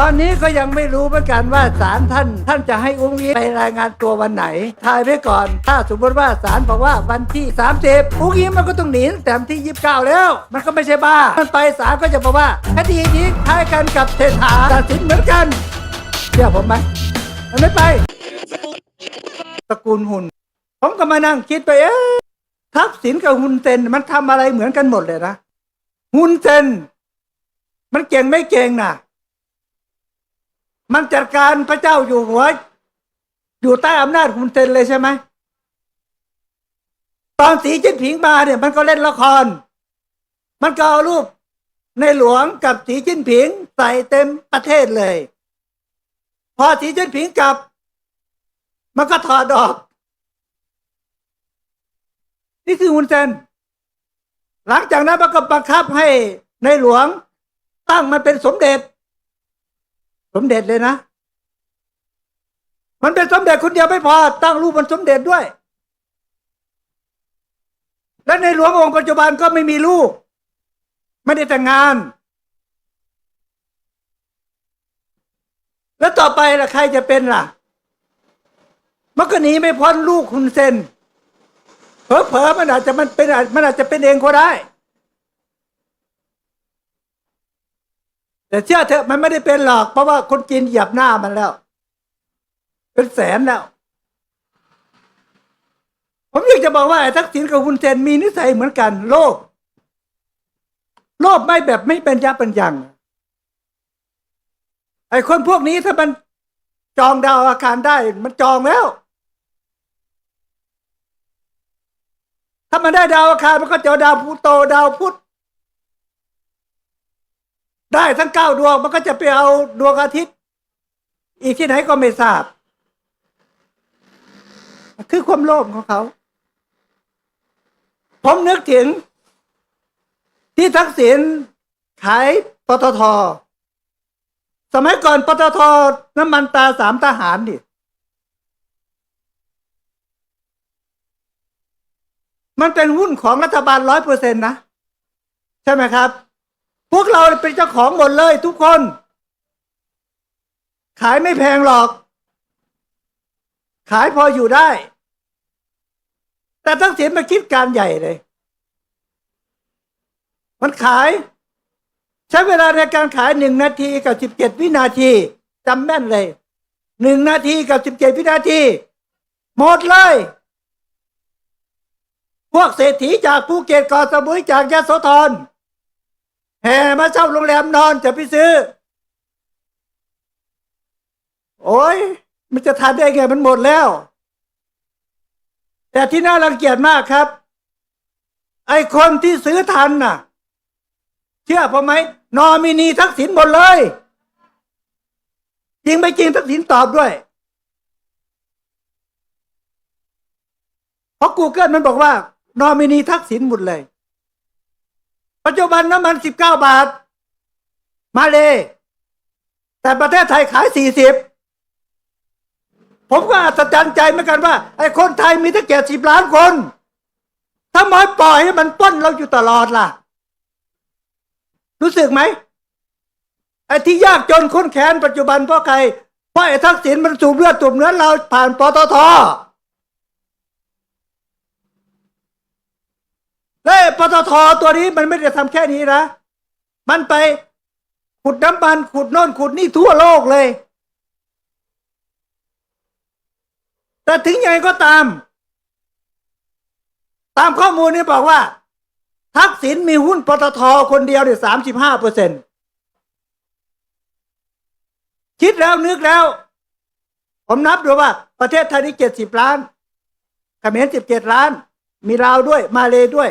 ตอนนี้ก็ยังไม่รู้เหมือนกันว่าศาลท่านท่านจะให้อุ้งอิงไปรายงานตัววันไหนทายไว้ก่อน ถ้าสมมติว่าศาลบอกว่าวันที่ 30 อุ้งอิงมันก็ต้องหนีตั้งแต่วันที่ 29 แล้ว มันก็ไม่ใช่บ้า มันไปศาลก็จะบอกว่าคดีนี้คล้ายกันกับเศรษฐาตัดสินเหมือนกันเชื่อผมไหมมันไม่ไปตระกูลหุ่น ผมก็มานั่งคิดไปเอ๊ะทักษิณกับฮุนเซนมันทำอะไรเหมือนกันหมดเลยนะฮุนเซนมันเก่งไม่เก่งน่ะ มันจัดการพระเจ้าอยู่หัว อยู่ใต้อำนาจฮุนเซนเลยใช่ไหมตอนสีจิ้นผิงมาเนี่ย มันก็เล่นละคร มันก็เอารูปในหลวงกับสีจิ้นผิงใส่เต็มประเทศเลย พอสีจิ้นผิงกลับ มันก็ถอดออก นี่คือฮุนเซนหลังจากนั้นมันก็บังคับให้ในหลวงตั้งมันเป็นสมเด็จ สมเด็จเลยนะ มันเป็นสมเด็จคนเดียวไม่พอ ตั้งรูปมันสมเด็จด้วย และในหลวงองค์ปัจจุบันก็ไม่มีลูก ไม่ได้แต่งงาน แล้วต่อไปล่ะใครจะเป็นล่ะ มันก็หนีไม่พ้นลูกคุณเซนเผลอๆมันอาจจะมันเป็นอาจมันอาจจะเป็นเองก็ได้ แต่เชื่อเถอะมันไม่ได้เป็นหรอก เพราะว่าคนจีนเหยียบหน้ามันแล้ว เป็นแสนแล้ว ผมอยากจะบอกว่าไอ้ทักษิณกับคุณเซนมีนิสัยเหมือนกัน โลภโลภไม่แบบไม่เป็นยับเป็นยังไอ้คนพวกนี้ถ้ามันจองดาวอาคารได้ มันจองแล้ว ถ้ามันได้ดาวอาคารมันก็จะเอดาวพลูโตดาวพุธ ได้ทั้งเก้าดวงมันก็จะไปเอาดวงอาทิตย์ อีกที่ไหนก็ไม่ทราบ คือความโลภของเขา ผมนึกถึง ที่ทักษิณขายปตท สมัยก่อนปตทน้ำมันตาสามทหารดิมันเป็นหุ้นของรัฐบาลร้อยเปอร์เซ็นต์นะ ใช่ไหมครับ พวกเราเป็นเจ้าของหมดเลยทุกคน ขายไม่แพงหรอก ขายพออยู่ได้ แต่ทั้งเสียมาคิดการใหญ่เลย มันขาย ใช้เวลาในการขายหนึ่งนาทีกับสิบเจ็ดวินาทีจำแม่นเลยหนึ่งนาทีกับสิบเจ็ดวินาที หมดเลย พวกเศรษฐีจากภูเก็ตกาะสมุยจากยะโสธร แห่มาเช่าโรงแรมนอนจะไปซื้อ โอ้ยมันจะทันได้ไงมันหมดแล้ว แต่ที่น่ารังเกียจมากครับ ไอคนที่ซื้อทันน่ะ เชื่อผมไหมนอมินีทักษิณหมดเลย จริงไม่จริงทักษิณตอบด้วย เพราะ Google มันบอกว่านอมินีทักษิณหมดเลย ปัจจุบันน้ำมันสิบเก้าบาท มาเลย แต่ประเทศไทยขายสี่สิบผมก็อัศจรรย์ใจเหมือนกันว่า ไอ้คนไทยมีตั้งเจ็ดสิบล้านคนทำไมปล่อยให้มันป้นเราอยู่ตลอดล่ะ รู้สึกไหมไอ้ที่ยากจนค้นแค้นปัจจุบันเพราะใครเพราะไอ้ทักษิณมันสูบเลือดสูบเนื้อเราผ่านปตท และปตทตัวนี้มันไม่ได้ทำแค่นี้นะ มันไปขุดน้ำมันขุดโน่นขุดนี่ทั่วโลกเลย แต่ถึงยังไงก็ตาม ตามข้อมูลนี้บอกว่า ทักษิณมีหุ้นปตทคนเดียวเนี่ยสามสิบห้าเปอร์เซ็นคิดแล้วนึกแล้ว ผมนับดูว่า ประเทศไทยนี่เจ็ดสิบล้านเขมรสิบเจ็ดล้าน มีลาวด้วยมาเลด้วย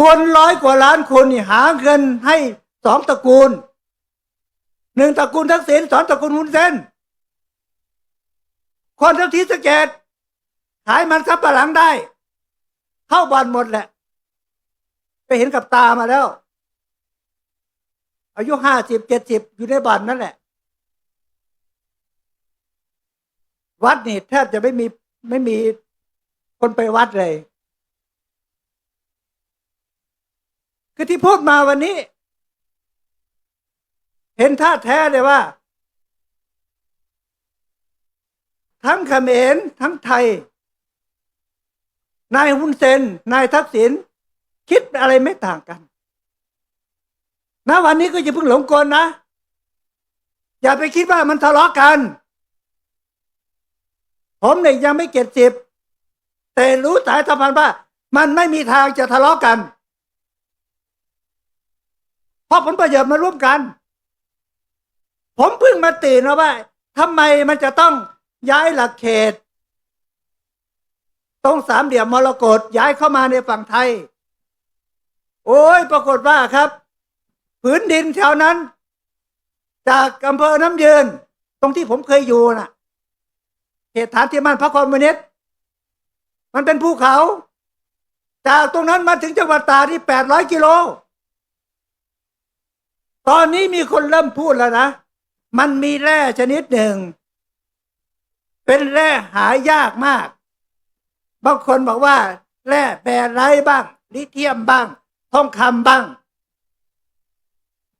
คนร้อยกว่าล้านคนนี่หาเงินให้สองตระกูลหนึ่งตระกูลทักษิณสองตระกูลฮุนเซนคนทั้งทีสเกตขายมันซับปะหลังได้ เข้าบอลหมดแหละ ไปเห็นกับตามาแล้ว อายุห้าสิบเจ็ดสิบอยู่ในบ่อนนั่นแหละ วัดนี่แทบจะไม่มีไม่มีคนไปวัดเลย คือที่พูดมาวันนี้ เห็นท่าแท้เลยว่า ทั้งเขมรทั้งไทย นายฮุนเซน นายทักษิณคิดอะไรไม่ต่างกันณวันนี้ก็อย่าเพิ่งหลงกลนะ อย่าไปคิดว่ามันทะเลาะกัน ผมเนี่ยยังไม่เก็ดสิบแต่รู้สายสัมพันธ์ว่า มันไม่มีทางจะทะเลาะกัน เพราะผลประโยชน์มาร่วมกัน ผมเพิ่งมาตื่นะว่าทำไมมันจะต้องย้ายหลักเขต ตรงสามเหลี่ยมมรกตย้ายเข้ามาในฝั่งไทย โอ้ยปรากฏว่าครับผืนดินแถวนั้น จากอำเภอน้ำยืน ตรงที่ผมเคยอยู่น่ะเขตฐานที่มั่นพระคอมมิวนิสต์มันเป็นภูเขา จากตรงนั้นมาถึงจังหวัดตาดที่แปดร้อยกิโล ตอนนี้มีคนเริ่มพูดแล้วนะ มันมีแร่ชนิดหนึ่ง เป็นแร่หายากมาก บางคนบอกว่า แร่แบรไรบ้าง ลิเทียมบ้าง ทองคำบ้าง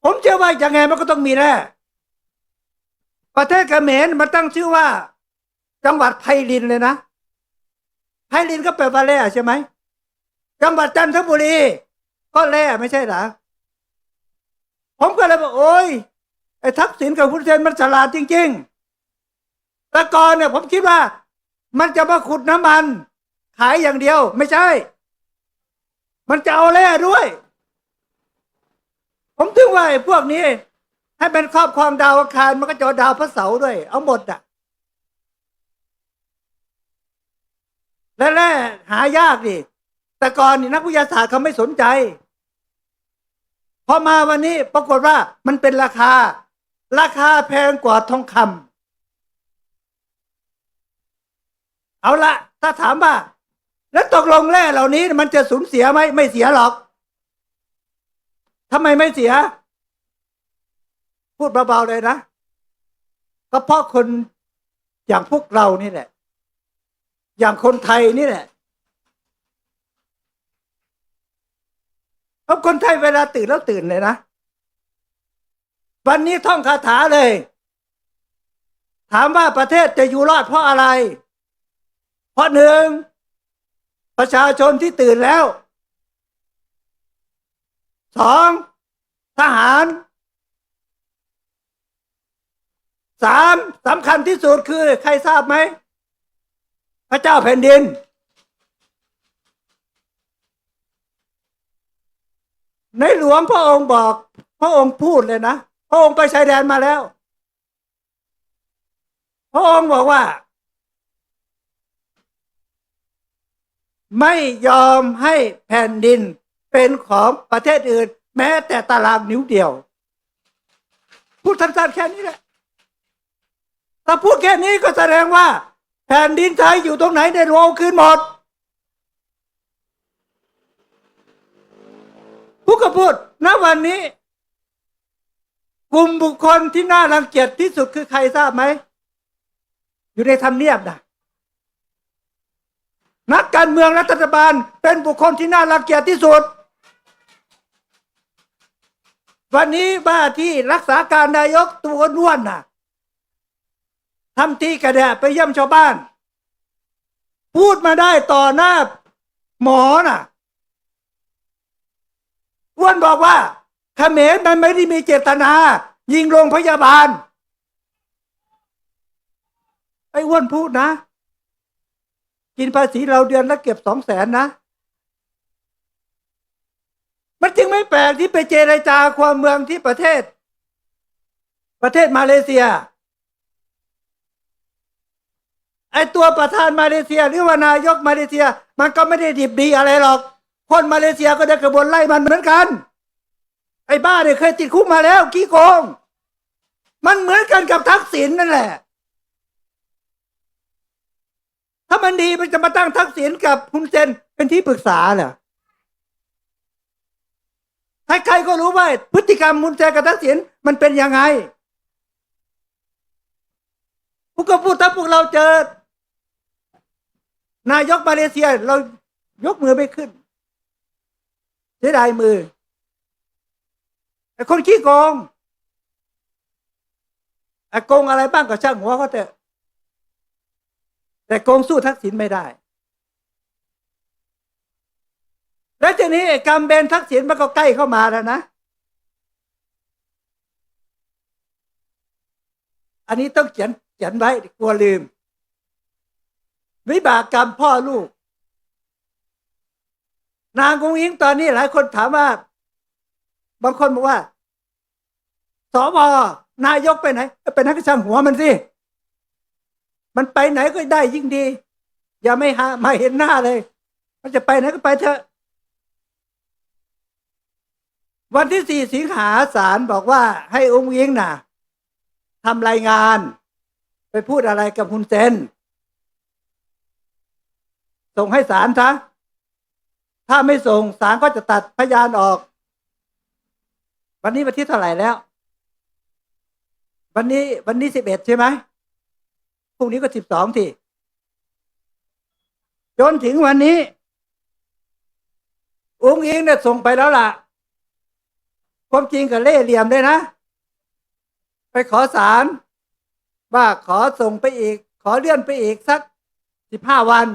ผมเชื่อว่ายังไงมันก็ต้องมีแร่ ประเทศเขมรมันตั้งชื่อว่า จังหวัดไพลินเลยนะ ไพลินก็แปลว่าแร่ใช่ไหม จังหวัดจันทบุรี ก็แร่ไม่ใช่หรอ ผมก็เลยบอกโอ้ยไอ้ทักษิณกับคุณเซนมันฉลาดจริง ๆ แต่ก่อนเนี่ย ผมคิดว่า มันจะมาขุดน้ำมัน ขายอย่างเดียว ไม่ใช่ มันจะเอาแร่ด้วย ผมถึงว่าไอ้พวกนี้ ให้เป็นครอบครองดาวอังคารมันก็จะเอดาวพระเสาร์ด้วย เอาหมดอะและแร่หายากดิแต่ก่อนนี่นักวิทยาศาสตร์เขาไม่สนใจ พอมาวันนี้ปรากฏว่ามันเป็นราคา ราคาแพงกว่าทองคำเอาละถ้าถามว่า แล้วตกลงแร่เหล่านี้มันจะสูญเสียไหมไม่เสียหรอกทำไมไม่เสีย พูดเบาๆเลยนะก็เพราะคนอย่างพวกเรานี่แหละ อย่างคนไทยนี่แหละ เพราะคนไทยเวลาตื่นแล้วตื่นเลยนะ วันนี้ท่องคาถาเลย ถามว่าประเทศจะอยู่รอดเพราะอะไร เพราะหนึ่งประชาชนที่ตื่นแล้วสองทหารสามสำคัญที่สุดคือ ใครทราบไหม พระเจ้าแผ่นดิน ในหลวงพระองค์บอก พระองค์พูดเลยนะ พระองค์ไปชายแดนมาแล้ว พระองค์บอกว่า ไม่ยอมให้แผ่นดินเป็นของประเทศอื่น แม้แต่ตารางนิ้วเดียว พูดสั้นๆแค่นี้แหละถ้าพูดแค่นี้ก็แสดงว่า แผ่นดินไทยอยู่ตรงไหนในหลวงเอาคืนหมด ผู้ก็พูดณวันนี้กลุ่มบุคคลที่น่ารังเกียจที่สุดคือใครทราบไหม อยู่ในทำเนียบนะนักการเมืองรัฐบาลเป็นบุคคลที่น่ารังเกียจที่สุด วันนี้ว่าที่รักษาการนายกตัวน้วนน่ะทำที่กระแดะไปเยี่ยมชาวบ้าน พูดมาได้ต่อหน้าหมอน่ะ อ้วนบอกว่าเขมรมันไม่ได้มีเจตนา ยิงโรงพยาบาล ไอ้อ้วนพูดนะ กินภาษีเราเดือนละเก็บสองแสนนะ มันจึงไม่แปลกที่ไปเจรจาความเมืองที่ประเทศ ประเทศมาเลเซีย ไอตัวประธานมาเลเซีย หรือว่านายกมาเลเซีย มันก็ไม่ได้ดิบดีอะไรหรอก คนมาเลเซียก็ได้กระบวนไล่มันเหมือนกัน ไอ้บ้าเนี่ยเคยติดคุกมาแล้วขี้โกง มันเหมือนกันกับทักษิณนั่นแหละ ถ้ามันดีมันจะมาตั้งทักษิณกับคุณเซนเป็นที่ปรึกษาเหรอใครๆก็รู้ว่า พฤติกรรมมุนเซนกับทักษิณมันเป็นยังไงพวกก็พูดถ้าพวกเราเจอ นายกมาเลเซีย เรายกมือไม่ขึ้น เสียดายมือไอ้คนขี้โกงไอะโกงอะไรบ้างก็ช่างหัวเขาเถอะแต่โกงสู้ทักษิณไม่ได้ แล้วทีนี้ไอ้กรรมเบนทักษิณมันก็ใกล้เข้ามาแล้วนะ อันนี้ต้องเขียนเขียนไว้กลัวลืม วิบากกรรมพ่อลูก นางกุ้งอิงตอนนี้หลายคนถามว่า บางคนบอกว่าสวนายกไปไหนไปไหนก็ช่างหัวมันสิมันไปไหนก็ได้ยิ่งดี อย่าไม่หามาเห็นหน้าเลย มันจะไปไหนก็ไปเถอะ วันที่สี่สิงหาศาลบอกว่า ให้องค์ยิงน่ะทำรายงาน ไปพูดอะไรกับคุณเซนส่งให้ศาลซะ ถ้าไม่ส่งศาลก็จะตัดพยานออก วันนี้วันที่เท่าไหร่แล้ว วันนี้วันนี้สิบเอ็ดใช่ไหมพรุ่งนี้ก็สิบสองทีจนถึงวันนี้ อุ้งอิงเนี่ยส่งไปแล้วล่ะ ความจริงกับเล่เหลี่ยมเลยนะ ไปขอศาลว่าขอส่งไปอีก ขอเลื่อนไปอีกสักสิบห้าวัน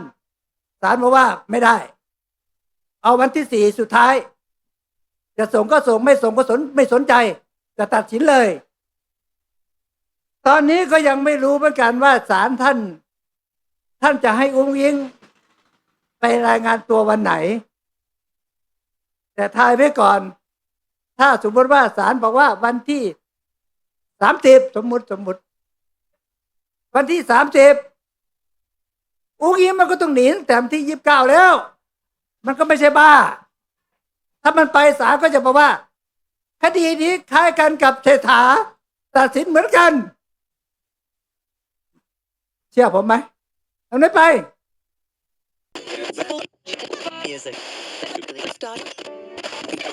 ศาลบอกว่าไม่ได้ เอาวันที่สี่สุดท้าย จะส่งก็ส่งไม่ส่งก็สนไม่สนใจจะตัดสินเลย ตอนนี้ก็ยังไม่รู้เหมือนกันว่าศาลท่าน ท่านจะให้อุ้งยิงไปรายงานตัววันไหน แต่ทายไว้ก่อน ถ้าสมมติว่าศาลบอกว่าวันที่สามสิบสมมติสมมติ วันที่สามสิบอุ้งยิงมันก็ต้องหนีตั้งแต่ที่ยี่สิบเก้าแล้ว มันก็ไม่ใช่บ้า ถ้ามันไปศาลก็จะบอกว่า คดีนี้คล้ายกันกับเศรษฐาตัดสินเหมือนกัน เชื่อผมไหมเอาได้ไป Music. Start.